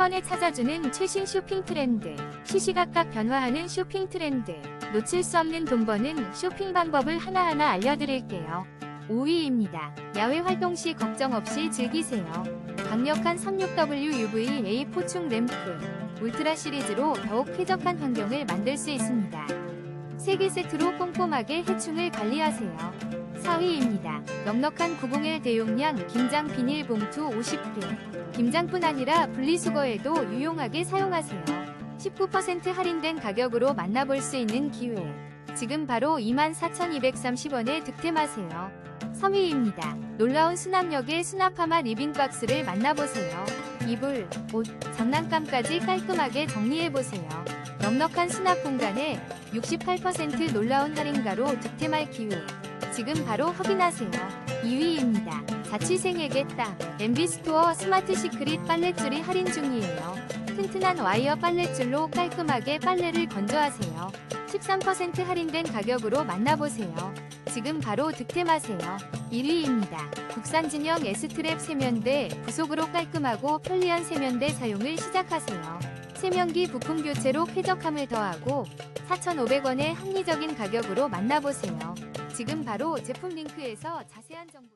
번에 찾아주는 최신 쇼핑 트렌드, 시시각각 변화하는 쇼핑 트렌드, 놓칠 수 없는 돈 버는 쇼핑 방법을 하나하나 알려드릴게요. 5위입니다. 야외 활동 시 걱정 없이 즐기세요. 강력한 36W UVA 포충 램프, 울트라 시리즈로 더욱 쾌적한 환경을 만들 수 있습니다. 3개 세트로 꼼꼼하게 해충을 관리하세요. 4위입니다. 넉넉한 901 대용량 김장 비닐봉투 50개. 김장뿐 아니라 분리수거에도 유용하게 사용하세요. 19% 할인된 가격으로 만나볼 수 있는 기회. 지금 바로 24,230원에 득템하세요. 3위입니다. 놀라운 수납력의 수납하마 리빙박스를 만나보세요. 이불, 옷, 장난감까지 깔끔하게 정리해보세요. 넉넉한 수납 공간에 68% 놀라운 할인가로 득템할 기회. 지금 바로 확인하세요. 2위입니다. 자취생에게 딱 MB스토어 스마트 시크릿 빨랫줄이 할인 중이에요. 튼튼한 와이어 빨랫줄로 깔끔하게 빨래를 건조하세요. 13% 할인된 가격으로 만나보세요. 지금 바로 득템하세요. 1위입니다. 국산 진영 S트랩 세면대 부속으로 깔끔하고 편리한 세면대 사용을 시작하세요. 세면기 부품 교체로 쾌적함을 더하고 4,500원의 합리적인 가격으로 만나보세요. 지금 바로 제품 링크에서 자세한 정보